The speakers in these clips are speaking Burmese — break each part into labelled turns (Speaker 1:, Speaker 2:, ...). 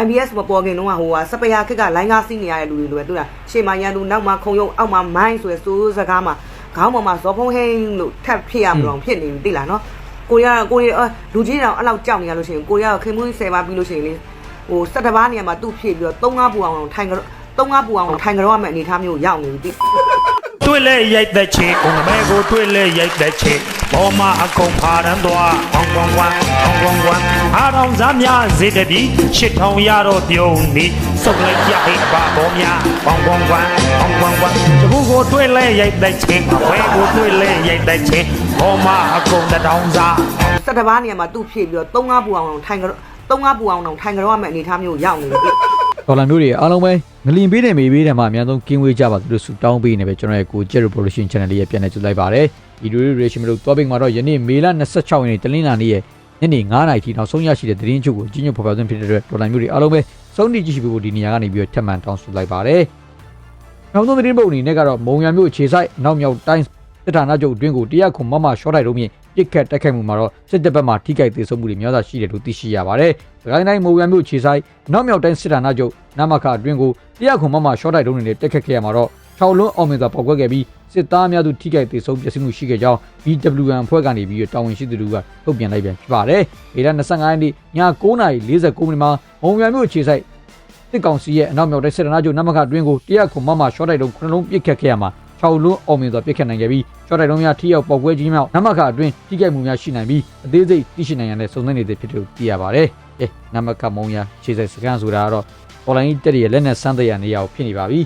Speaker 1: YBS မပေါ်ခင်တုန်းကဟိုကစပယာခက်ကလိုင်းကားစီးနေရတဲ့လူတွေလိုပဲသူကရှေ့မှာရန်သူနောက်မှာခုံရုံအောက်မှာမိုင်းဆိုရယ်စိုးစကားမှာခေါင်းပေါ်မှာဇော်ဖုံးဟင်းလို့ထပ်ဖြစ်ရမလို့ဖြစ်နေပြီသိလားနော်ကိုရီးယားကိုရီးယားလူကြီးတောင်အဲ့လောက်ကြောက်နေရလို့ရှိရင်ကိုရီးယားခင်မွေး10ပါပြီးလို့ရှိရင်လေဟို17ပါးနေရာမှာသူ့ဖြစ်ပြီးတော့3ငါပူအောင်ထိုင်ကြတော့3ငါပူအောင်ထိုင်ကြတော့မှအနေထားမျိုးရောက်နေပြီ
Speaker 2: တွေ့လဲရိုက်တဲ့ချေကုံမဲကိုတွေ့လဲရိုက်တဲ့ချေဘောမအကုန်ဖာရန်သွားဝမ်ဝမ်ဝမ်ဝမ်ဝမ်ဝမ်အားတော်စားများစေတပြီရှစ်ထောင်ရတော့ပြုံးနေစုပ်လိုက်ကြဟိပါဘောများဝမ်ဝမ်ဝမ်ဝမ်ဝမ်ဝမ်တကူကိုတွေ့လဲရိုက်တဲ့ချေအဝဲကိုတွေ့လဲရိုက်တဲ့ချေဘောမအကုန်တစ်ထောင်စား
Speaker 1: 17ပါးနေရာမှာသူ့ဖြစ်ပြီးတော့3ငါပူအောင်ထိုင်ကြတော့3ငါပူအောင်ထိုင်ကြတော့မှအနေထားမျိုးရောက်နေပြီ
Speaker 3: ဒေါ်လာမျိုးတွေအားလုံးပဲငလင်ပေးတယ်မေပေးတယ်မှာအများဆုံးကင်းဝေးကြပါသူတို့ဆူတောင်းပေးနေပဲကျွန်တော်ရဲ့ကို Jet Production Channel လေးရဲ့ပြန်လည်ကြိုလိုက်ပါတယ်ဒီလို reaction မျိုး topic မှာတော့ယနေ့မေလ26ရက်နေ့တနင်္လာနေ့ရဲ့ညနေ9:00နာရီထိနောက်ဆုံးရရှိတဲ့သတင်းချုပ်ကိုကြီးညွတ်ဖော်ပြသွင်းဖြစ်တဲ့အတွက်ဒေါ်လာမျိုးတွေအားလုံးပဲစုံတိကြည့်ရှိဖို့ဒီနေရာကနေပြီးတော့ထပ်မံတောင်းဆိုလိုက်ပါတယ်နောက်ဆုံးသတင်းပုတ်အနေနဲ့ကတော့မုံရမျိုးအခြေဆိုင်နောက်မြောက်တိုင်း စစ်ဌာနချုပ်အတွင်းကိုတရားခွန်မမရှော့တိုက်တော့မြင့်ပြစ်ခတ်တိုက်ခိုက်မှုမှာတော့စစ်တပ်ဘက်မှထိခိုက်သေးဆုံးမှုတွေများစွာရှိတယ်လို့သိရှိရပါတယ်။ဒါတိုင်းတိုင်းမုံရမျိုးအခြေဆိုင်နောက်မြောက်တိုင်းစစ်ဌာနချုပ်နမခအတွင်းကိုတရားခွန်မမရှော့တိုက်တော့နေနဲ့တက်ခတ်ခဲ့ရမှာတော့6လွန်းအောင်မြင်စွာပေါက်ကွက်ခဲ့ပြီးစစ်သားများသူထိခိုက်သေးဆုံးပျက်စီးမှုရှိခဲ့ကြောင်း BWN အဖွဲ့ကနေပြီးတာဝန်ရှိသူတွေကထုတ်ပြန်လိုက်ပြန်ဖြစ်ပါတယ်။ဒေတာ25ရက်နေ့ည9:49မိနစ်မှာမုံရမျိုးအခြေဆိုင်တစ်ကောင်စီရဲ့အနောက်မြောက်တိုင်းစစ်ဌာနချုပ်နမခအတွင်းကိုတရားခွန်မမရှော့တိုက်တော့ခုနှလုံးပြစ်ခတ်ခဲ့ရမှာ 6လွန်းအောင်မြင်စွာပြစ်ခတ်နိုင်ခဲ့ပြီးရှော့တိုက်လုံးများထိရောက်ပေါက်ကွဲခြင်းမြောက်နမခအတွင်းထိခိုက်မှုများရှိနိုင်ပြီးအသေးစိတ်သိရှိနိုင်ရတဲ့စုံစမ်းနေတဲ့ဖြစ်လို့သိရပါတယ်။ကဲနမခမုံရခြေစိတ်စကန်ဆိုတာကတော့ online တက်ရဲ့လက်နက်စမ်းသပ်ရနေရာကိုဖြစ်နေပါပြီ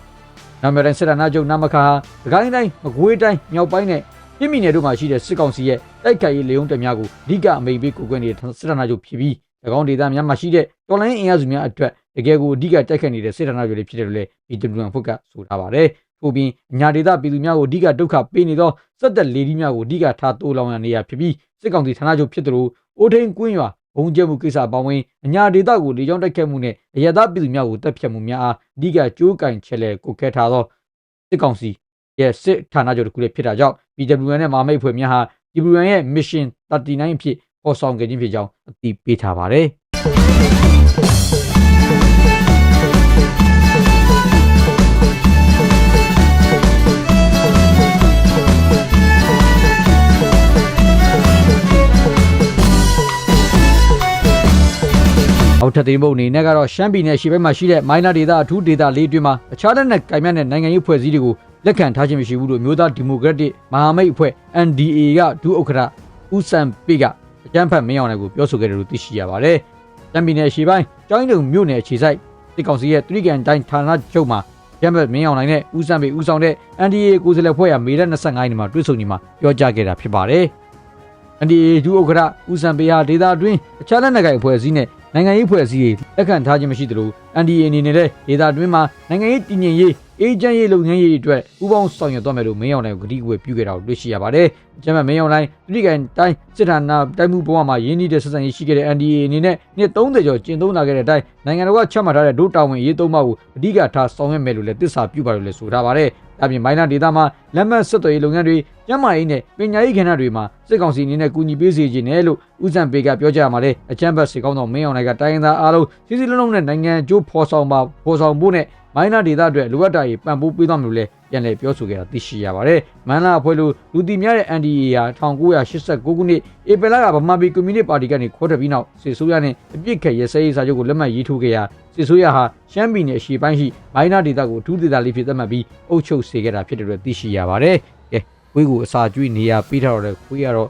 Speaker 3: ။နောက်မြောက်တိုင်းစစ်ဌာနချုပ်နမခဟာဒကိုင်းတိုင်းမကွေးတိုင်းမြောက်ပိုင်းနဲ့ပြည်民နယ်တို့မှာရှိတဲ့စစ်ကောင်စီရဲ့တိုက်ခိုက်ရေးလေုံတက်များကိုအဓိကအမိန့်ပေးကိုကွင်းနေတဲ့စစ်ဌာနချုပ်ဖြစ်ပြီး၎င်းဒေသများမှာရှိတဲ့တော်လိုင်းအင်အားစုများအတွက်တကယ်ကိုအဓိကတိုက်ခိုက်နေတဲ့စစ်ဌာနချုပ်တွေဖြစ်တယ်လို့လည်း BWN ဖွဲ့ကဆိုထားပါတယ်။ ထို့ပြင်အညာဒေသပြည်သူများကိုအဓိကဒုက္ခပေးနေသောစက်သက်လေဒီများကိုအဓိကထားတိုးလောင်ရနေရဖြစ်ပြီးစစ်ကောင်စီဌာနချုပ်ဖြစ်သလိုအိုထိန်ကွင်းရွာဘုံကျဲမှုကိစ္စပေါင်းဝင်အညာဒေသကိုလေကြောင်းတိုက်ခတ်မှုနဲ့အရသာပြည်သူများကိုတပ်ဖြတ်မှုများအားအဓိကကြိုးကင်ချက်လဲကိုခဲထားသောစစ်ကောင်စီရဲ့စစ်ဌာနချုပ်တစ်ခုလည်းဖြစ်တာကြောင့် BWN နဲ့မာမိတ်ဖွဲ့များဟာ BWN ရဲ့ mission 39အဖြစ်ပေါ်ဆောင်ခဲ့ခြင်းဖြစ်ကြောင်းအသိပေးထားပါတယ်။ အောက်ထပ်သိမ်းဖို့အနေနဲ့ကတော့ရှမ်းပြည်နယ်ရှေ့ဘက်မှာရှိတဲ့မိုင်းနာဒေသအထူးဒေသလေးအတွင်းမှာအခြားတဲ့နဲ့ကင်မြတ်တဲ့နိုင်ငံရေးဖွဲ့စည်းတွေကိုလက်ခံထားခြင်းမရှိဘူးလို့မျိုးသားဒီမိုကရက်တစ်မဟာမိတ်အဖွဲ့ NDA ကဒုဥက္ကဋ္ဌဦးစံပိကအကြမ်းဖက်မင်းအောင်လည်းကိုပြောဆိုခဲ့တယ်လို့သိရှိရပါတယ်။ရှမ်းပြည်နယ်ရှေ့ပိုင်းကျောင်းတုံမြို့နယ်အခြေစိုက်စစ်ကောင်စီရဲ့တရိကန်တိုင်းဌာနချုပ်မှာရမ်းဘက်မင်းအောင်နိုင်နဲ့ဦးစံပိဦးဆောင်တဲ့ NDA ကိုယ်စားလှယ်ဖွဲ့ရမေလ25ရက်နေ့မှာတွေ့ဆုံနေမှာပြောကြားခဲ့တာဖြစ်ပါတယ်။ NDA ဒုဥက္ကဋ္ဌဦးစံပေဟာဒေတာအတွင်းအခြားလက်နက်ကိုင်အဖွဲ့အစည်းနဲ့ နိုင်ငံရေးဖွဲ့စည်းရေးလက်ခံထားခြင်းမရှိသလို NDA အနေနဲ့လည်းဒေတာအတွင်းမှာနိုင်ငံရေးတည်ငြိမ်ရေးအေဂျင့်ရေးလုပ်ငန်းရေးအတွက်ဥပောင်းဆောင်ရွက်သွားမယ်လို့မင်းအောင်လှိုင်ကတိကွယ်ပြုခဲ့တာကိုတွေ့ရှိရပါတယ်။အကြမ်းဖက်မင်းအောင်လှိုင်ပြည်ကန်တိုင်းစစ်ဌာနတိုင်းမှုဘဝမှာရင်းနှီးတဲ့ဆက်ဆံရေးရှိခဲ့တဲ့ NDA အနေနဲ့နှစ်30ကျော်ကျင့်သုံးလာခဲ့တဲ့အတိုင်းနိုင်ငံတော်ကချမှတ်ထားတဲ့ဒုတာဝန်ရေးသုံးပါးကိုအဓိကထားဆောင်ရွက်မယ်လို့လည်းသစ္စာပြုပါလို့လည်းဆိုထားပါတယ်။ ဒါပြင်မိုင်းနာဒေတာမှာလက်မှတ်ဆက်သွယ်ရေးလုပ်ငန်းတွေကျန်းမာရေးနဲ့ပညာရေးကဏ္ဍတွေမှာစစ်ကောင်စီအနေနဲ့ကူညီပေးစေခြင်းနဲ့လို့ဦးစံပေကပြောကြားမှာလေအချမ်းဘတ်စေကောင်းတော်မင်းအောင်လှိုင်ကတိုင်းရင်းသားအားလုံးစီစီလုံးလုံးနဲ့နိုင်ငံအကျိုးဖော်ဆောင်ပါဖော်ဆောင်ဖို့နဲ့ မိုင်းနာဒေတာအတွက်လိုအပ်တာတွေပံ့ပိုးပေးသွားမယ်လို့လည်းပြန်လည်ပြောဆိုခဲ့တာသိရှိရပါတယ်။မန္တလာအဖွဲ့လို့လူတီများတဲ့ NDA ဟာ1989ခုနှစ်ဧပြီလကဗမာပြည်ကွန်မြူနတီပါတီကနေခေါ်ထွက်ပြီးနောက်စစ်ဆိုးရနဲ့အပြစ်ခက်ရစဲရေးစာချုပ်ကိုလက်မှတ်ရေးထိုးခဲ့ရာစစ်ဆိုးရဟာရှမ်းပြည်နယ်အရှေ့ပိုင်းရှိမိုင်းနာဒေတာကိုအထူးဒေတာလေးဖြစ်သတ်မှတ်ပြီးအုပ်ချုပ်စေခဲ့တာဖြစ်တယ်လို့သိရှိရပါတယ်။ကဲဝေးကိုအစာကျွေးနေရပေးထားတော့လေခွေးကတော့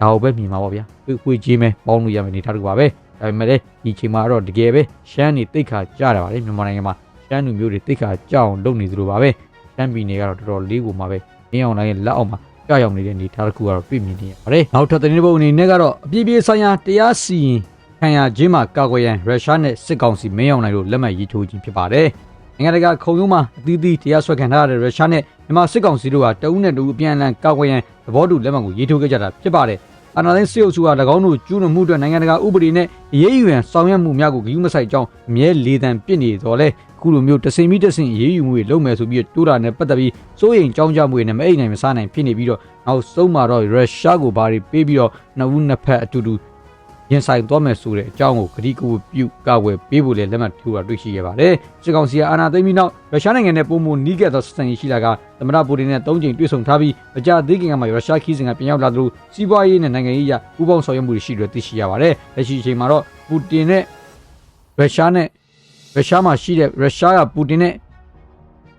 Speaker 3: ဒါကိုပဲမြင်မှာပါဗျာ။ခွေးခွေးကြီးမဲပေါင်းလို့ရမယ်နေထားတူပါပဲ။ဒါပေမဲ့လည်းဒီချိန်မှာတော့တကယ်ပဲရှမ်းနေတိတ်ခါကြတာပါလေမြန်မာနိုင်ငံမှာ ရှမ်းလူမျိုးတွေတိတ်ခါကြောက်အောင်လုပ်နေသလိုပါပဲ။ရှမ်းပြည်နယ်ကတော့တော်တော်လေးကိုမှပဲမင်းအောင်လိုင်းရဲ့လက်အောက်မှာကြောက်ရောက်နေတဲ့အနေထားတစ်ခုကတော့တွေ့မြင်နေရပါတယ်။နောက်ထပ်သတင်းပုံအနေနဲ့ကတော့အပြည့်ပြည့်ဆိုင်ရာတရားစီရင်ခံရခြင်းမှာကာကွယ်ရန်ရုရှားနဲ့စစ်ကောင်စီမင်းအောင်နိုင်တို့လက်မှတ်ရေးထိုးခြင်းဖြစ်ပါတယ်။နိုင်ငံတကာခုံရုံးမှာအသီးသီးတရားစွဲခံထားရတဲ့ရုရှားနဲ့မြန်မာစစ်ကောင်စီတို့ဟာတအုပ်နဲ့တအုပ်အပြန်အလှန်ကာကွယ်ရန်သဘောတူလက်မှတ်ကိုရေးထိုးခဲ့ကြတာဖြစ်ပါတယ်။အာဏာသိမ်းစစ်အုပ်စုက၎င်းတို့ကျူးလွန်မှုအတွက်နိုင်ငံတကာဥပဒေနဲ့အရေးယူရန်ဆောင်ရွက်မှုများကိုဂရုမစိုက်ကြောင်းအမြဲလေတံပစ်နေတော်လဲအ ခုလိုမျိုးတစင်မီတစင်အရေးယူမှုတွေလုပ်မယ်ဆိုပြီးတိုးတာနဲ့ပတ်သက်ပြီးစိုးရိမ်ကြောင်းကြမှုတွေနဲ့မအိမ်နိုင်မစားနိုင်ဖြစ်နေပြီးတော့နောက်ဆုံးမှာတော့ရုရှားကိုဘာတွေပေးပြီးတော့နှစ်ဦးနှစ်ဖက်အတူတူရင်ဆိုင်သွားမယ်ဆိုတဲ့အကြောင်းကိုဂတိကူပြုကာဝယ်ပေးဖို့လည်းလက်မှတ်ထိုးတာတွေ့ရှိရပါတယ်စစ်ကောင်စီကအာဏာသိမ်းပြီးနောက်ရုရှားနိုင်ငံနဲ့ပုံမနီးကပ်သောဆက်ဆံရေးရှိလာကသမ္မတပူတင်နဲ့၃ကြိမ်တွေ့ဆုံထားပြီးမကြာသေးခင်ကမှရုရှားခီးစဉ်ကပြန်ရောက်လာသလိုစီးပွားရေးနဲ့နိုင်ငံရေးအရပူးပေါင်းဆောင်ရွက်မှုတွေရှိတယ်သိရှိရပါတယ်လက်ရှိအချိန်မှာတော့ပူတင်နဲ့ရုရှားနဲ့ ရုရှားမှာရှိတဲ့ရုရှားကပူတင်နဲ့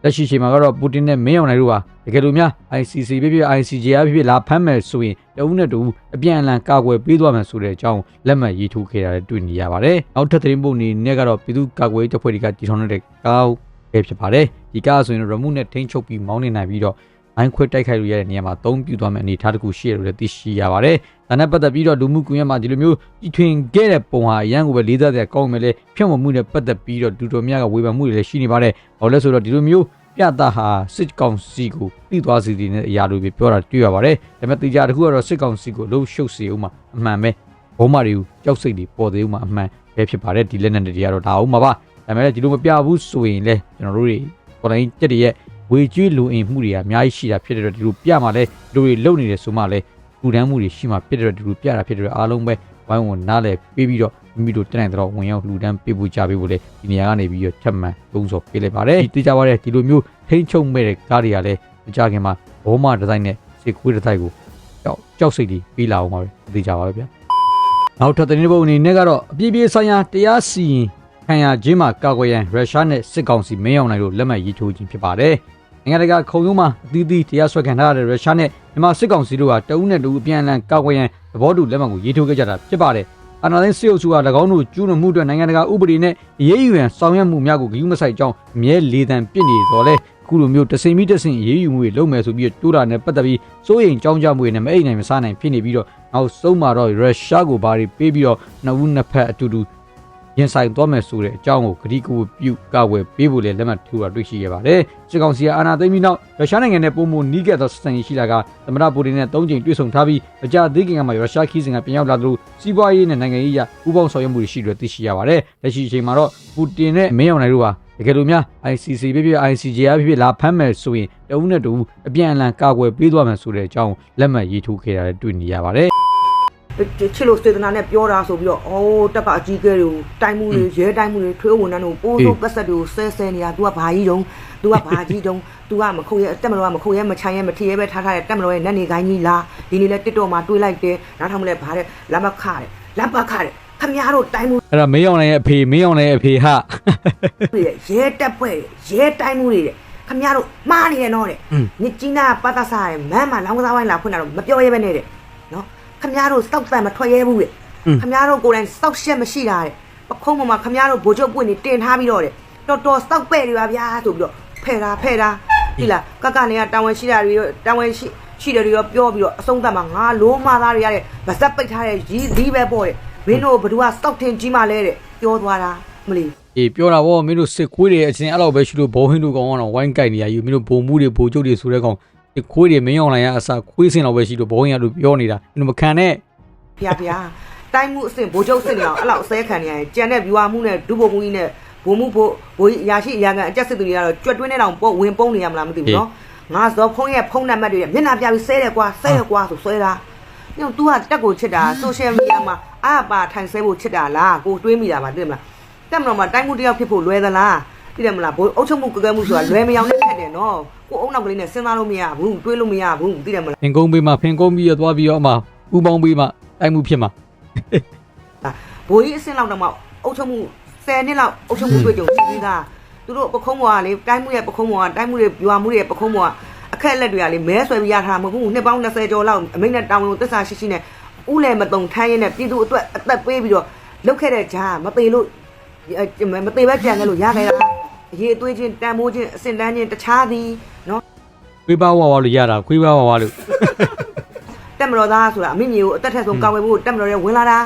Speaker 3: လက်ရှိအချိန်မှာကတော့ပူတင်နဲ့မင်းအောင်နိုင်တို့ဟာတကယ်လို့များ ICC ဖြစ်ဖြစ် ICJ အဖြစ်ဖြစ်လာဖမ်းမယ်ဆိုရင်တဦးနဲ့တဦးအပြန်အလှန်ကာကွယ်ပေးသွားမယ်ဆိုတဲ့အကြောင်းလက်မှတ်ရေးထိုးခဲ့တာလည်းတွေ့နေရပါတယ်။နောက်ထပ်သတင်းပုံအနေနဲ့ကတော့ပြည်သူ့ကာကွယ်ရေးတပ်ဖွဲ့တွေကတည်ထောင်တဲ့ကားပဲဖြစ်ပါတယ်။ဒီကားဆိုရင် remote နဲ့ထိန်းချုပ်ပြီးမောင်းနေနိုင်ပြီးတော့ မိုင်းခွဲတိုက်ခိုက်လို့ရတဲ့နေရာမှာအသုံးပြုသွားမယ့်အနေအထားတစ်ခုရှိရတယ်လို့သိရှိရပါတယ်။ဒါနဲ့ပတ်သက်ပြီးတော့လူမှုကွန်ရက်မှာဒီလိုမျိုးကြီးထွင်ခဲ့တဲ့ပုံဟာအရန်ကိုပဲလေးစားစရာကောင်းမယ်လေဖြန့်ဝေမှုနဲ့ပတ်သက်ပြီးတော့ဒူတော်များကဝေဖန်မှုတွေလည်းရှိနေပါတယ်။ဘာလို့လဲဆိုတော့ဒီလိုမျိုးပြတာဟာစစ်ကောင်စီကိုပြီးသွားစီတဲ့အရာတွေပဲပြောတာတွေ့ရပါတယ်။ဒါပေမဲ့တေချာတစ်ခုကတော့စစ်ကောင်စီကိုလှုပ်ရှုပ်စေဦးမှာအမှန်ပဲဘုံမာတွေကိုကြောက်စိတ်တွေပေါ်သေးဦးမှာအမှန်ပဲဖြစ်ပါတယ်ဒီလက်နက်တွေကတော့ဒါအောင်မှာပါ။ဒါပေမဲ့ဒီလိုမပြဘူးဆိုရင်လည်းကျွန်တော်တို့တွေကိုယ်တိုင်တက်တဲ့ ဝေကျွေးလူအင်မှုတွေကအများကြီးရှိတာဖြစ်တဲ့အတွက်ဒီလိုပြမှာလဲလူတွေလုံနေတယ်ဆိုမှလဲလူတန်းမှုတွေရှိမှဖြစ်တဲ့အတွက်ဒီလိုပြတာဖြစ်တဲ့အတွက်အားလုံးပဲဝိုင်းဝန်နားလဲပေးပြီးတော့မိမိတို့တက်နိုင်တော့ဝင်ရောက်လူတန်းပေးဖို့ကြပေးဖို့လေဒီနေရာကနေပြီးတော့ထပ်မံသုံးစော်ပေးလိုက်ပါတယ်ဒီသိကြပါတဲ့ဒီလိုမျိုးထိမ့်ချုပ်မဲ့တဲ့ကားတွေကလည်းမကြခင်မှာဘောမဒီဇိုင်းနဲ့စေခွေးဒီဇိုင်းကိုကြောက်ကြောက်စိတ်တွေပြီးလာအောင်ပါပဲသိကြပါပဲဗျာနောက်ထပ်တဲ့ပုံအနေနဲ့ကတော့အပြည့်ပြည့်ဆိုင်ရာတရားစီရင်ခံရခြင်းမှာကာကွယ်ရန်ရုရှားနဲ့စစ်ကောင်စီမင်းအောင်နိုင်တို့လက်မှတ်ရေးထိုးခြင်းဖြစ်ပါတယ် နိုင်ငံတကာခုံရုံးမှာအသီးသီးတရားစွဲခံထားရတဲ့ရုရှားနဲ့မြန်မာစစ်ကောင်စီတို့ဟာတအုပ်နဲ့တအုပ်အပြန်အလှန်ကာကွယ်ရန်သဘောတူလက်မှတ်ကိုရေးထိုးခဲ့ကြတာဖြစ်ပါတယ်။အာဏာသိမ်းစစ်အုပ်စုက၎င်းတို့ကျူးလွန်မှုအတွက်နိုင်ငံတကာဥပဒေနဲ့အရေးယူရန်ဆောင်ရွက်မှုများကိုဂရုမစိုက်ကြောင်းအမြဲလေတံပစ်နေတော့လဲခုလိုမျိုးတစိမ့်မိတစိမ့်အရေးယူမှုတွေလုပ်မယ်ဆိုပြီးတိုးတာနဲ့ပတ်သက်ပြီးစိုးရိမ်ကြောင်းကြမှုတွေနဲ့မအိမ်နိုင်မစားနိုင်ဖြစ်နေပြီးတော့နောက်ဆုံးမှာတော့ရုရှားကိုဘာတွေပေးပြီးတော့နှစ်ဦးနှစ်ဖက်အတူတူ ရင်ဆိုင်သွားမယ်ဆိုတဲ့အကြောင်းကိုဂတိကူပြုကာဝယ်ပေးဖို့လည်းလက်မှတ်ထိုးတာတွေ့ရှိရပါတယ်။စစ်ကောင်စီကအာဏာသိမ်းပြီးနောက်ရုရှားနိုင်ငံနဲ့ပုံမနီးကပ်သောဆက်ဆံရေးရှိလာကသမ္မတပူတင်နဲ့၃ကြိမ်တွေ့ဆုံထားပြီးအကြသေးခင်ကမှရုရှားခီးစဉ်ကပြန်ရောက်လာသလိုစီးပွားရေးနဲ့နိုင်ငံရေးအရပူးပေါင်းဆောင်ရွက်မှုတွေရှိတယ်သိရှိရပါတယ်။လက်ရှိအချိန်မှာတော့ပူတင်နဲ့မင်းအောင်နိုင်တို့ဟာတကယ်လို့များ ICC ဖြစ်ဖြစ် ICJ အဖြစ်ဖြစ်လာဖမ်းမယ်ဆိုရင်တဦးနဲ့တဦးအပြန်အလှန်ကာကွယ်ပေးသွားမယ်ဆိုတဲ့အကြောင်းလက်မှတ်ရေးထိုးခဲ့တာလည်းတွေ့နေရပါတယ်။
Speaker 1: ချစ်လို့စေတနာနဲ့ပြောတာဆိုပြီးတော့အော်တက်ကအကြီးကဲတွေကိုတိုင်းမှုတွေရဲတိုင်းမှုတွေထွေးဝန်ထမ်းတွေကိုပိုးဆိုးပတ်ဆက်တွေကိုဆဲဆဲနေတာ तू ကဘာကြီးတုံး तू ကဘာကြီးတုံး तू ကမခုတ်ရဲတက်မလို့ကမခုတ်ရဲမချိုင်ရဲမထီရဲပဲထားထားတဲ့တက်မလို့ရဲ့နတ်နေကိုင်းကြီးလားဒီနေ့လဲတစ်တော်မှာတွေးလိုက်တယ်နောက်ထပ်မလဲဘာတဲ့လမ်းမခတဲ့လမ်းပခတဲ့ခမရတို့တိုင်းမှု
Speaker 3: အဲ့ဒါမင်းအောင်နိုင်ရဲ့အဖေမင်းအောင်နိုင်ရဲ့အဖေဟာ
Speaker 1: တွေရဲတက်ပွဲရဲတိုင်းမှုတွေတဲ့ခမရတို့မှားနေတယ်နော်တဲ့မြစ်ကြီးနားပတ်သက်စားတယ်မမ်းမလောင်းကစားဝိုင်းလာဖွင့်တာတော့မပြောရဲပဲနဲ့တဲ့နော် ခမရတို့စောက်တန်မထွက်ရဲဘူးတဲ့ခမရတို့ကိုယ်တိုင်စောက်ရှက်မရှိတာတဲ့ပခုံးပေါ်မှာခမရတို့ဗိုလ်ချုပ်ပွင့်နေတင်ထားပြီးတော့တဲ့တော်တော်စောက်ပဲ့တွေပါဗျာဆိုပြီးတော့ဖဲ့တာဖဲ့တာဒီလားကကလည်းတာဝန်ရှိတာတွေရောတာဝန်ရှိရှိတယ်တွေရောပြောပြီးတော့အဆုံးသတ်မှာငါလိုးမသားတွေရတဲ့ဗဇက်ပိတ်ထားတဲ့ရီးဒီပဲပေါ့တဲ့မင်းတို့ဘသူကစောက်ထင်ကြီးမှလဲတဲ့ပြောသွားတာမလီ
Speaker 3: အေးပြောတာဗောမင်းတို့စစ်ခွေးတွေအချင်းအဲ့လောက်ပဲရှိလို့ဘောဟင်းတို့ကောင်ကတော့ဝိုင်းကြိုက်နေရယူမင်းတို့ဘုံမှုတွေဘိုလ်ချုပ်တွေဆိုတဲ့ကောင် ဒီခွေးတွေမင်းအောင်လိုင်ရအစားခွေးစင်လောက်ပဲရှိလို့ဘောဟင်းရလို့ပြောနေတာမင်းတို့မခံနဲ့
Speaker 1: ဖျားဖျားတိုင်းမှုအဆင့်ဗိုလ်ချုပ်အဆင့်တွေအောင်အဲ့လောက်အစဲခံနေရတယ်ကြံတဲ့ viewer မှုနဲ့ဒုဗိုလ်မှုကြီးနဲ့ဘုံမှုဘို့ဘိုးရာရှိအရာကန်အကြက်စစ်သူတွေကတော့ကြွက်တွင်းနဲ့တောင်ပေါ့ဝင်ပုံးနေရမလားမသိဘူးနော်ငါဇော်ဖုံးရဲ့ဖုံးနံပါတ်တွေမျက်နှာပြပြီးဆဲတယ်ကွာဆဲတယ်ကွာဆိုဆွဲတာညောင် तू ကတက်ကိုချစ်တာ social media မှာအာပါထိုင်ဆဲဖို့ချစ်တာလားကိုတွေးမိတာပါသိမလားတက်မလို့မှာတိုင်းမှုတယောက်ဖြစ်ဖို့လွယ်သလားသိတယ်မလားဘိုးအုပ်ချုပ်မှုကြွယ်မှုဆိုတာလွယ်မယောင်နဲ့ခက်တယ်နော် ကိုအုံနောက်ကလေးနဲ့စဉ်းစားလို့မရဘူးတွေးလို့မရဘူးသိတယ်မလား
Speaker 3: ဖင်ကုန်းပေးမှဖင်ကုန်းပြီးရသွားပြီးတော့အမှဥပေါင်းပေးမှတိုက်မှုဖြစ်မှာ
Speaker 1: ဘိုးကြီးအဆင့်လောက်တော့မှအုပ်ချုပ်မှု10နှစ်လောက်အုပ်ချုပ်မှုတွေ့ကြုံရှိပြီးသားသူတို့ပခုံးပေါ်ကလေတိုင်းမှုရဲ့ပခုံးပေါ်ကတိုင်းမှုတွေရွာမှုတွေရဲ့ပခုံးပေါ်ကအခက်လက်တွေကလေမဲဆွဲပြီးရထားမှာမဟုတ်ဘူးနှစ်ပေါင်း20ကျော်လောက်အမိန့်နဲ့တောင်းဝင်သစ္စာရှိရှိနဲ့ဥလဲမတုံထမ်းရင်းနဲ့ပြည်သူအတွက်အသက်ပေးပြီးတော့လုတ်ခဲ့တဲ့ဂျာမသေးလို့မသေးပဲကြံခဲ့လို့ရခဲ့တာအရေးအသွေးချင်းတန်မိုးချင်းအစင်တန်းချင်းတခြားသည် နော်
Speaker 3: ခွေးပါဝါဝါလို့ရတာခွေးပါဝါဝါလို့
Speaker 1: တက်မတော်သားဆိုတာအမိမြေကိုအသက်ထက်ဆုံးကာဝယ်ဖို့တက်မတော်ရဲဝင်လာတာ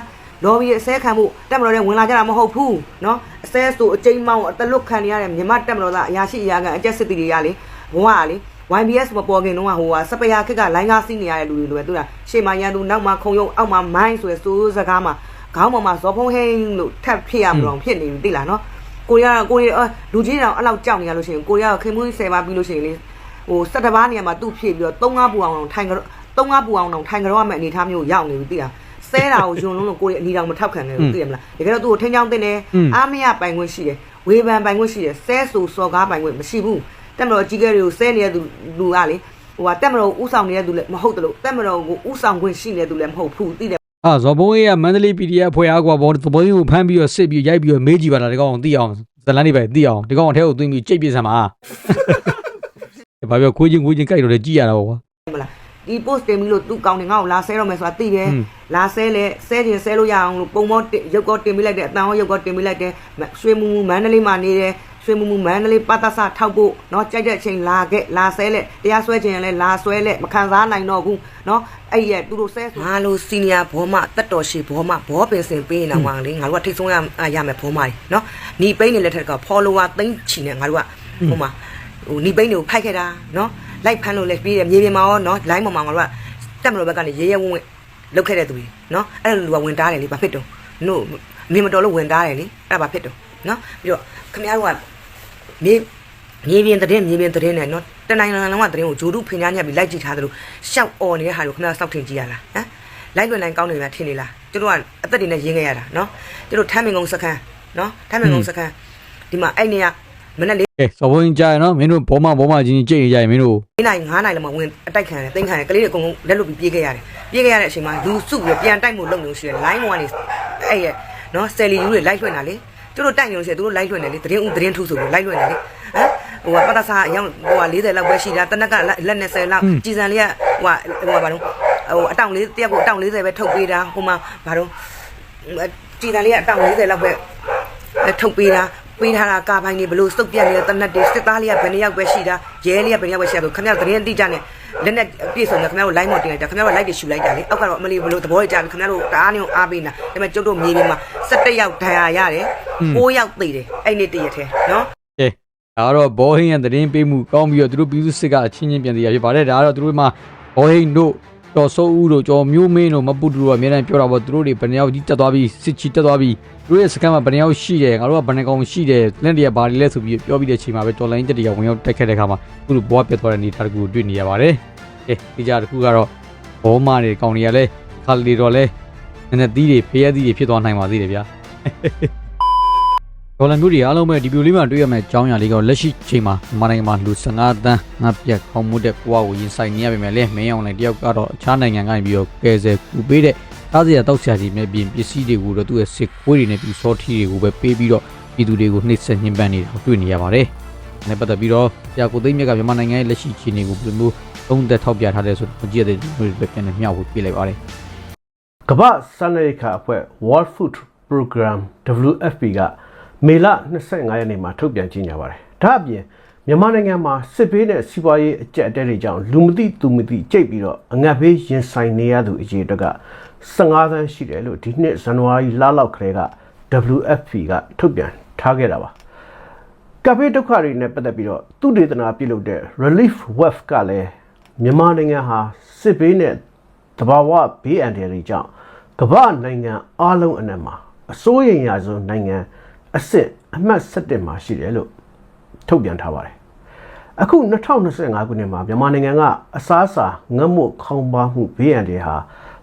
Speaker 1: လော်ဘီအစဲခံဖို့တက်မတော်ရဲဝင်လာကြတာမဟုတ်ဘူးနော်အစဲဆိုအကျိမ်းမောင်းအတလွတ်ခံနေရတဲ့မြမတက်မတော်သားအရာရှိအရာခံအကျက်စစ်တီတွေကလေဘဝကလေ YBS မပေါ်ခင်တုန်းကဟိုကစပယာခက်ကလိုင်းကားစီးနေရတဲ့လူတွေလိုပဲသူကရှေ့မှာရန်သူနောက်မှာခုံရုံအောက်မှာမိုင်းဆိုရယ်စိုးစကားမှာခေါင်းပေါ်မှာဇော်ဖုံးဟင်းလို့ထပ်ဖြစ်ရမလို့ဖြစ်နေပြီသိလားနော် ကိုရီးယားကိုရီးယားလူကြီးတောင်အဲ့လောက်ကြောက်နေရလို့ရှိရင်ကိုရီးယားခင်မွေး10ပါပြီးလို့ရှိရင်လေဟို17ပါးနေရာမှာသူ့ဖြစ်ပြီးတော့3-5ပူအောင်ထိုင်ကြတော့3-5ပူအောင်တောင်ထိုင်ကြတော့မှအနေထားမျိုးရောက်နေပြီသိလားဆဲတာကိုယွန်းလုံးလို့ကိုရီအနီတောင်မထောက်ခံနဲ့လို့သိရမလားတကယ်တော့သူ့ကိုထိန်းချောင်းတင်တယ်အားမရပိုင်ခွင့်ရှိတယ်ဝေဖန်ပိုင်ခွင့်ရှိတယ်ဆဲဆူစော်ကားပိုင်ခွင့်မရှိဘူးတက်မတော်ကြီးကဲတွေကိုဆဲနေတဲ့သူလူကလေဟိုကတက်မတော်ဥဆောင်နေတဲ့သူလည်းမဟုတ်တယ်လို့တက်မတော်ကိုဥဆောင်ခွင့်ရှိနေတဲ့သူလည်းမဟုတ်ဘူးသိတယ်
Speaker 3: အာဇော်ဘုံကြီးကမန္တလေး PDF ဖွဲ့အားကွာဘောသဘောင်းကိုဖမ်းပြီးတော့စစ်ပြီးရိုက်ပြီးတော့မေးကြည့်ပါလားဒီကောင်သိအောင်ဇလန်းနေပဲသိအောင်ဒီကောင်အထဲကိုသွင်းပြီးကြိတ်ပြစမ်းပါဘာပြောခွေးချင်းခွေးချင်းကြိုက်တော့လေကြည့်ရတာပေါ့ကွာ
Speaker 1: မလားဒီ post တင်ပြီးလို့သူကောင်းနေငါ့ကိုလာဆဲတော့မယ်ဆိုတာသိတယ်
Speaker 3: อืม
Speaker 1: လာဆဲလဲဆဲခြင်းဆဲလို့ရအောင်လို့ပုံမောတင်ရုပ်ကောတင်ပေးလိုက်တယ်အတန်ဟောရုပ်ကောတင်ပေးလိုက်တယ်မရွှေမူမူမန္တလေးမှာနေတယ် ရွှေမူမူမန္တလေးပတ်သက်ဆထောက်ဖို့เนาะကြိုက်တဲ့အချိန်လာခဲ့လာဆဲလဲတရားစွဲခြင်းလဲလာဆွဲလဲမခံစားနိုင်တော့ဘူးเนาะအဲ့ဒီရသူတို့ဆဲဆိုငါလိုစီနီယာဘောမတက်တော်ရှိဘောမဘောပင်စင်ပေးနေတာမှလေငါတို့ကထိတ်ဆုံးရရမယ်ဘောမတွေเนาะညီပိန်းနေလက်ထက်က follower သိန်းချီနေငါတို့ကဟိုမှာဟိုညီပိန်းတွေကိုဖိုက်ခဲ့တာเนาะလိုက်ဖမ်းလို့လဲပြီးတယ်မြေပြင်မှာရောเนาะ line ပေါ်မှာငါတို့က တက်မလို့ဘက်ကနေရဲရဲဝံ့ဝံ့လုတ်ခဲ့တဲ့သူတွေနော်အဲ့လိုလူကဝင်တားတယ်လေဘာဖြစ်တော့နို့မင်းမတော်လို့ဝင်တားတယ်လေအဲ့ဒါဘာဖြစ်တော့နော်ပြီးတော့ခင်ဗျားတို့က မြေမြေပြင်တဲ့မြေပြင်တဲ့နဲ့နော်တနိုင်ငံလုံးကတဲ့ကိုဂျိုဒုဖင်ညာညက်ပြီးလိုက်ကြည့်ထားသလိုရှောက်អော်နေတဲ့ဟာကိုခင်ဗျားစောက်ထင်ကြည့်ရလားဟမ်လိုက်လွင်လိုက်ကောင်းနေလားထင်နေလားကျတို့ကအသက်တွေနဲ့ရင်းခဲ့ရတာနော်ကျတို့ထမ်းမင်ကုန်းစခန်းနော်ထမ်းမင်ကုန်းစခန်းဒီမှာအဲ့နေကမနေ့လေး
Speaker 3: ကဲဇော်ဘုံကြီးကြားရနော်မင်းတို့ဘောမဘောမချင်းချင်းကြိတ်နေကြရင်မင်းတို့
Speaker 1: 9နိုင်9နိုင်လောက်မှဝင်အတိုက်ခံတယ်တင်ခံတယ်ကလေးတွေအကုန်လုံးလက်လွတ်ပြီးပြေးခဲ့ရတယ်ပြေးခဲ့ရတဲ့အချိန်မှာလူစုပြီးပြန်တိုက်မှုလုပ်နေလို့ရှိတယ် line 1ကနေအဲ့ရဲ့နော်ဆယ်လီယူတွေလိုက်လွှင့်တာလေ သူတို့တိုက်နေလို့ရှိရင်သူတို့လိုက်လွှင့်တယ်လေသတင်းဦးသတင်းထူးဆိုပြီးလိုက်လွှင့်တယ်လေဟမ်ဟိုကပတ်သက်စားအယောင်ဟိုက40လောက်ပဲရှိတာတနက်ကလက်နဲ့10လောက်ကြည်စံလေးကဟိုကဟိုကဘာလို့ဟိုအတောင်လေးတယောက်ကိုအတောင်40ပဲထုတ်ပေးတာဟိုမှာဘာလို့ကြည်စံလေးကအတောင်40လောက်ပဲထုတ်ပေးတာ ပေးထားတာကာပိုင်းနေဘလို့စုပ်ပြက်နေတဲ့တနက်တွေစစ်သားလေးကဘယ်နှစ်ယောက်ပဲရှိတာရဲလေးကဘယ်နှစ်ယောက်ပဲရှိတာဆိုခင်ဗျားသတင်းအတိအကျနဲ့လက်နဲ့ပြည့်စုံတယ်ခင်ဗျားတို့ line မတင်လိုက်တာခင်ဗျားတို့ like တွေရှူလိုက်တာလေအောက်ကတော့အမလီဘလို့သဘောကျပြီခင်ဗျားတို့တအားနေအောင်အားပေးနေတာဒါပေမဲ့ကျုပ်တို့မြေပြင်မှာ17ယောက်ဒဏ်ရာရတယ်9ယောက်သေတယ်အဲ့နေ့တရက်ထဲနော်
Speaker 3: ကဲဒါကတော့ဘောဟင်းရဲ့သတင်းပေးမှုကောင်းပြီးတော့သူတို့ပြည်သူစစ်ကအချင်းချင်းပြန်စီရဖြစ်ပါတယ်ဒါကတော့သူတို့မှာဘောဟင်းတို့ တော်စိုးဦးတို့ကျော်မျိုးမင်းတို့မပုတူတို့ကအများတိုင်းပြောတာပေါ့သူတို့တွေဘယ်နှယောက်ကြီးတက်သွားပြီးစစ်ချီတက်သွားပြီးသူတို့ရဲ့စကန်မှာဘယ်နှယောက်ရှိတယ်ငါတို့ကဘယ်နှကောင်ရှိတယ်လက်တွေကဘာတွေလဲဆိုပြီးပြောပြီးတဲ့အချိန်မှာပဲတော်လိုင်းတက်တွေကဝင်ရောက်တက်ခဲ့တဲ့ခါမှာသူတို့ဘွားပြတ်သွားတဲ့အနေအထားတကူကိုတွေ့နေရပါတယ်ကဲဒီကြတစ်ခုကတော့ဘောမတွေကောင်တွေကလည်းခါလီတော့လဲနည်းနည်းသီးတွေဖေးရသီးတွေဖြစ်သွားနိုင်ပါသေးတယ်ဗျာ ဒေါ်လာမျိုးတွေအားလုံးပဲဒီဗီဒီယိုလေးမှာတွေ့ရမယ့်အကြောင်းအရာလေးကလက်ရှိချိန်မှာမြန်မာနိုင်ငံမှာလူ15တန်းငါပြက်ခေါင်းမှုတဲ့ကွာကိုရင်ဆိုင်နေရပေမဲ့လည်းမင်းအောင်လည်းတယောက်ကတော့အခြားနိုင်ငံကနေပြီးတော့ကယ်ဆယ်ကူပေးတဲ့သားစရာတောက်စရာကြီးနဲ့ပြင်ပစ္စည်းတွေကိုတော့သူ့ရဲ့စစ်ခွေးတွေနဲ့ပြီးစောထီတွေကိုပဲပေးပြီးတော့ပြည်သူတွေကိုနှိမ့်ဆက်ညှဉ်းပန်းနေတာကိုတွေ့နေရပါတယ်။ဒါနဲ့ပတ်သက်ပြီးတော့ဆရာကိုသိမ်းမြတ်ကမြန်မာနိုင်ငံရဲ့လက်ရှိအခြေအနေကိုဘယ်လိုမျိုးသုံးသက်ထောက်ပြထားတဲ့ဆိုတော့ကြည့်ရတဲ့ဒီလိုပဲပြန်လည်မျှဝေပေးလိုက်ပါတယ်
Speaker 4: ကမ္ဘာစားနပ်ရိက္ခာအဖွဲ့ World Food Program WFP က မေလ25ရက်နေ့မှာထုတ်ပြန်ကြေညာပါတယ်။ဒါအပြင်မြန်မာနိုင်ငံမှာစစ်ဘေးနဲ့စီးပွားရေးအကျက်အတဲတွေကြောင့်လူမသိသူမသိကြိတ်ပြီးတော့အငတ်ဘေးရင်ဆိုင်နေရသူအရေအတွက်က15သန်းရှိတယ်လို့ဒီနှစ်ဇန်နဝါရီလလောက်ကလေးက WFP ကထုတ်ပြန်ထားခဲ့တာပါ။ကပ်ဘေးဒုက္ခတွေနဲ့ပတ်သက်ပြီးတော့သူတေသနာပြုလုပ်တဲ့ Relief Web ကလည်းမြန်မာနိုင်ငံဟာစစ်ဘေးနဲ့တဘာဝဘေးအန္တရာယ်တွေကြောင့်ကမ္ဘာနိုင်ငံအားလုံးအနက်မှာအစိုးရရာဆုံးနိုင်ငံ အစ်စ်အမှတ်7မှာရှိတယ်လို့ထုတ်ပြန်ထားပါတယ်။အခု2025ခုနှစ်မှာမြန်မာနိုင်ငံကအစားအစာငတ်မွတ်ခေါင်းပါမှုဘေးအန္တရာယ်ဟာ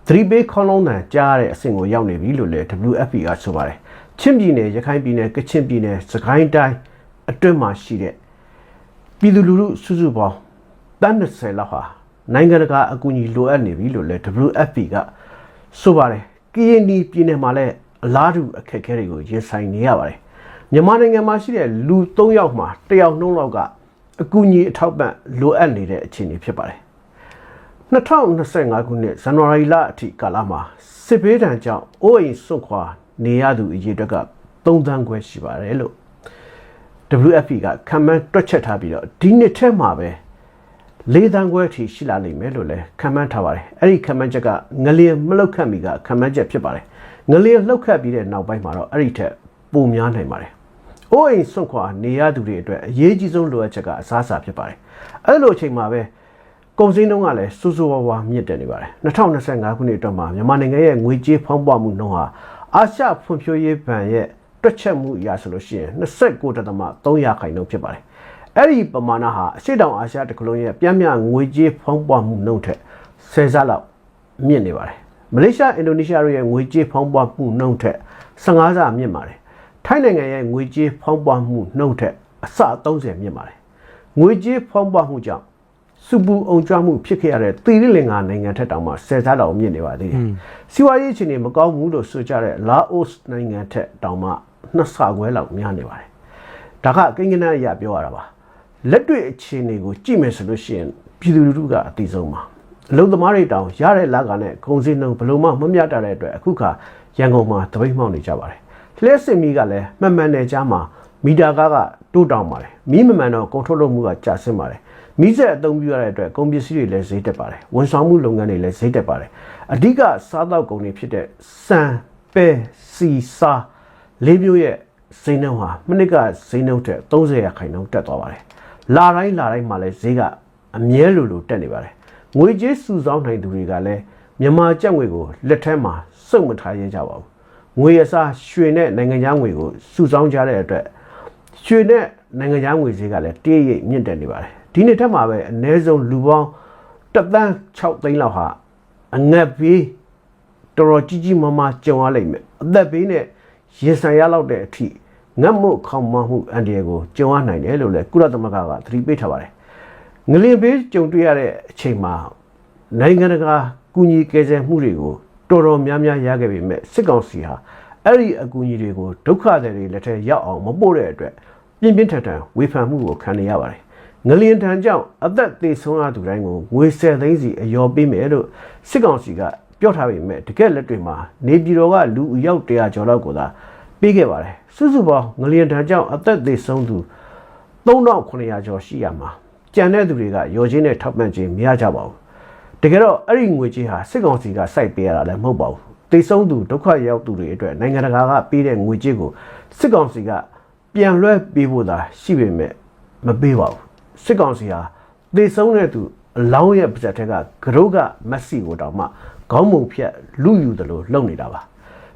Speaker 4: သတိပေးခေါင်းလုံးတန်ကြားရတဲ့အဆင့်ကိုရောက်နေပြီလို့လည်း WFP ကဆိုပါတယ်။ချင်းပြည်နယ်ရခိုင်ပြည်နယ်ကချင်ပြည်နယ်စကိုင်းတိုင်းအတွင်းမှာရှိတဲ့ပြည်သူလူထုစုစုပေါင်းတန်း30လောက်ဟာနိုင်ငံတကာအကူအညီလိုအပ်နေပြီလို့လည်း WFP ကဆိုပါတယ်ကရင်နီပြည်နယ်မှာလည်းအလားတူအခက်အခဲတွေကိုရင်ဆိုင်နေရပါတယ် မြန်မာနိုင်ငံမှာရှိတဲ့လူ3ယောက်မှာ1ယောက်နှုန်းလောက်ကအကူအညီအထောက်ပံ့လိုအပ်နေတဲ့အခြေအနေဖြစ်ပါတယ်2025ခုနှစ်ဇန်နဝါရီလအထိကာလမှာစစ်ဘေးဒဏ်ကြောင့်အိုးအိမ်စွန့်ခွာနေရသူအရေအတွက်က3သန်းခွဲရှိပါတယ်လို့ WFP ကခံမှန်းတွက်ချက်ထားပြီးတော့ဒီနှစ်ထဲမှာပဲ၄တန်းခွဲအထိရှိလာနိုင်မယ်လို့လည်းခံမှန်းထားပါတယ်အဲ့ဒီခံမှန်းချက်ကငလျင်မလောက်ခတ်မီကခံမှန်းချက်ဖြစ်ပါတယ်ငလျင်လှုပ်ခတ်ပြီးတဲ့နောက်ပိုင်းမှာတော့အဲ့ဒီထက်ပိုများနိုင်ပါတယ် အိုးအိမ်စွန့်ခွာနေရသူတွေအတွက်အရေးကြီးဆုံးလိုအပ်ချက်ကအစားအစာဖြစ်ပါတယ်အဲ့လိုအချိန်မှာပဲကုန်စည်နှုန်းကလည်းစူးစူးဝါးဝါမြင့်တက်နေပါတယ်2025ခုနှစ်အတွက်မှာမြန်မာနိုင်ငံရဲ့ငွေကြေးဖောင်းပွားမှုနှုန်းဟာအာရှဖွံ့ဖြိုးရေးဘဏ်ရဲ့တွက်ချက်မှုအရာဆိုလို့ရှိရင်29.3ရာခိုင်နှုန်းဖြစ်ပါတယ်။အဲ့ဒီပမာဏဟာအရှိတောင်အာရှတစ်ခုလုံးရဲ့ပြင်းပြငွေကြေးဖောင်းပွားမှုနှုန်းထက်10ဆလောက်မြင့်နေပါတယ်။မလေးရှားအင်ဒိုနီးရှားတို့ရဲ့ငွေကြေးဖောင်းပွားမှုနှုန်းထက်15ဆမြင့်ပါတယ် ထိုင်းနိုင်ငံရဲ့ငွေကြေးဖောင်းပွားမှုနှုန်းထက်အဆ30မြင့်ပါတယ်ငွေကြေးဖောင်းပွားမှုကြောင့်စုပူအောင်ကြွမှုဖြစ်ခဲ့ရတဲ့သီရိလင်္ကာနိုင်ငံထက်တောင်မှဆယ်စားတောင်မြင့်နေပါသေးတယ်စီးပွားရေးအခြေအနေမကောင်းဘူးလို့ဆိုကြတဲ့လာအိုနိုင်ငံထက်တောင်မှနှစ်ဆခွဲလောက်များနေပါတယ်ဒါကကိန်းကနန်းအရာပြောရတာပါလက်တွေ့အခြေအနေကိုကြည့်မယ်ဆိုလို့ရှိရင်ပြည်သူလူထုကအတိဆုံးပါအလုံသမားတွေတောင်ရတဲ့လက်ကနဲ့ဂုံစင်းနှုံဘယ်လို့မှမမျှတတဲ့အတွက်အခုခါရန်ကုန်မှာတပိတ်မှောက်နေကြပါတယ် လျှက်စင်မီကလည်းမှန်မှန်နဲ့ကြားမှာမီတာကားကတိုးတောင်ပါတယ်မီးမမှန်တော့ကုန်ထုတ်လုပ်မှုကကျဆင်းပါတယ်မီးစက်အသုံးပြုရတဲ့အတွက်ကုန်ပစ္စည်းတွေလည်းဈေးတက်ပါတယ်ဝန်ဆောင်မှုလုပ်ငန်းတွေလည်းဈေးတက်ပါတယ်အဓိကစားသောက်ကုန်တွေဖြစ်တဲ့စံပဲစီစာလေးမျိုးရဲ့ဈေးနှုန်းဟာမိနစ်ကဈေးနှုန်းတက်30ရာခိုင်နှုန်းတက်သွားပါတယ်။လာတိုင်းလာတိုင်းမှာလည်းဈေးကအမြဲလိုလိုတက်နေပါတယ်။ငွေကြေးစုဆောင်းနိုင်သူတွေကလည်းမြန်မာကျပ်ငွေကိုလက်ထက်မှာစုပ်မထားရကြပါဘူး။ ငွေအစားရွှေနဲ့နိုင်ငံခြားငွေကိုစုဆောင်းကြတဲ့အတွက်ရွှေနဲ့နိုင်ငံခြားငွေဈေးကလည်းတည့်ရိပ်မြင့်တက်နေပါတယ်။ဒီနှစ်ထက်မှာပဲအနည်းဆုံးလူပေါင်းတစ်သန်း6သိန်းလောက်ဟာအငတ်ပြေးတော်တော်ကြီးကြီးမားမားကြုံရလိမ့်မယ်အသက်ဘေးနဲ့ရင်ဆိုင်ရလောက်တဲ့အထိငတ်မှုခေါင်းမမှုအန်ဒီရကိုကြုံရနိုင်တယ်လို့လည်းကုလသမဂ္ဂကသတိပေးထားပါတယ်ငလင်ဘေးကြုံတွေ့ရတဲ့အချိန်မှာနိုင်ငံတကာကူညီကယ်ဆယ်မှုတွေကို တော်တော်များများရခဲ့ပေမဲ့စစ်ကောင်စီဟာအဲ့ဒီအကူအညီတွေကိုဒုက္ခသည်တွေလက်ထက်ရောက်အောင်မပို့တဲ့အတွက်ပြင်းပြင်းထန်ထန်ဝေဖန်မှုကိုခံနေရပါတယ်ငလျင်တန်ကြောင့်အသက်သေဆုံးရသူတိုင်းကိုငွေဆယ်သိန်းစီအယောပေးမယ်လို့စစ်ကောင်စီကပြောထားပေမဲ့တကယ်လက်တွေ့မှာနေပြည်တော်ကလူအယောက်100ကျော်လောက်ကိုသာပေးခဲ့ပါတယ်စုစုပေါင်းငလျင်တန်ကြောင့်အသက်သေဆုံးသူ3900ကျော်ရှိရမှာကြံတဲ့သူတွေကရောချင်းနဲ့ထောက်ပံ့ခြင်းမရကြပါဘူး တကယ်တော့အဲ့ဒီငွေကြေးဟာစစ်ကောင်စီကစိုက်ပေးရတာလည်းမဟုတ်ပါဘူးသေဆုံးသူဒုက္ခရောက်သူတွေအတွက်နိုင်ငံတကာကပေးတဲ့ငွေကြေးကိုစစ်ကောင်စီကပြန်လွှဲပေးဖို့သာရှိပေမဲ့မပေးပါဘူးစစ်ကောင်စီဟာသေဆုံးတဲ့သူအလောင်းရဲ့ပါဇက်ထက်ကကရုကမက်ဆီကိုတောင်မှခေါင်းမုံဖြတ်လူယူတယ်လို့လုပ်နေတာပါ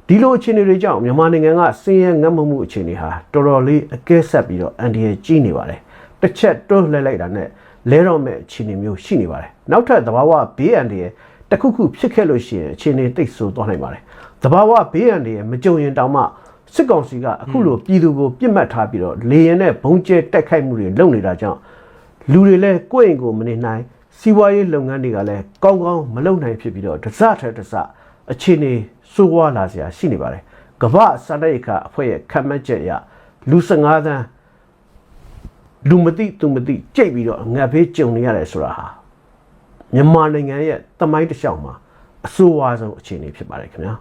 Speaker 4: ဒီလိုအခြေအနေတွေကြောင့်မြန်မာနိုင်ငံကစင်းရဲငတ်မမှုအခြေအနေဟာတော်တော်လေးအကဲဆက်ပြီးတော့အန်ဒီရဲ့ကြီးနေပါတယ်တစ်ချက်တွန်းလှည့်လိုက်တာနဲ့ လဲတော့မဲ့အခြေအနေမျိုးရှိနေပါတယ်နောက်ထပ်သဘာဝဘေးအန္တရာယ်တစ်ခုခုဖြစ်ခဲ့လို့ရှိရင်အခြေအနေတိတ်ဆိုးသွားနိုင်ပါတယ်သဘာဝဘေးအန္တရာယ်မကြုံရင်တောင်မှစစ်ကောင်စီကအခုလိုပြည်သူကိုပြစ်မှတ်ထားပြီးတော့လေရင်နဲ့ဘုံကျဲတိုက်ခိုက်မှုတွေလုပ်နေတာကြောင့်လူတွေလည်းကိုယ့်အိမ်ကိုမနေနိုင်စီးပွားရေးလုပ်ငန်းတွေကလည်းကောင်းကောင်းမလုပ်နိုင်ဖြစ်ပြီးတော့တစ်စထက်တစ်စအခြေအနေစိုးဝါးလာစရာရှိနေပါတယ်ကမ္ဘာစတဲ့အခါအဖွဲ့ရဲ့ခံမှတ်ချက်အရလူ15သန်း လူမသိသူမသိကြိတ်ပြီးတော့ငတ်ဖေးကြုံနေရတယ်ဆိုတာဟာမြန်မာနိုင်ငံရဲ့တမိုင်းတစ်လျှောက်မှာအဆိုးဝါးဆုံးအခြေအနေဖြစ်ပါတယ်ခင်ဗျာ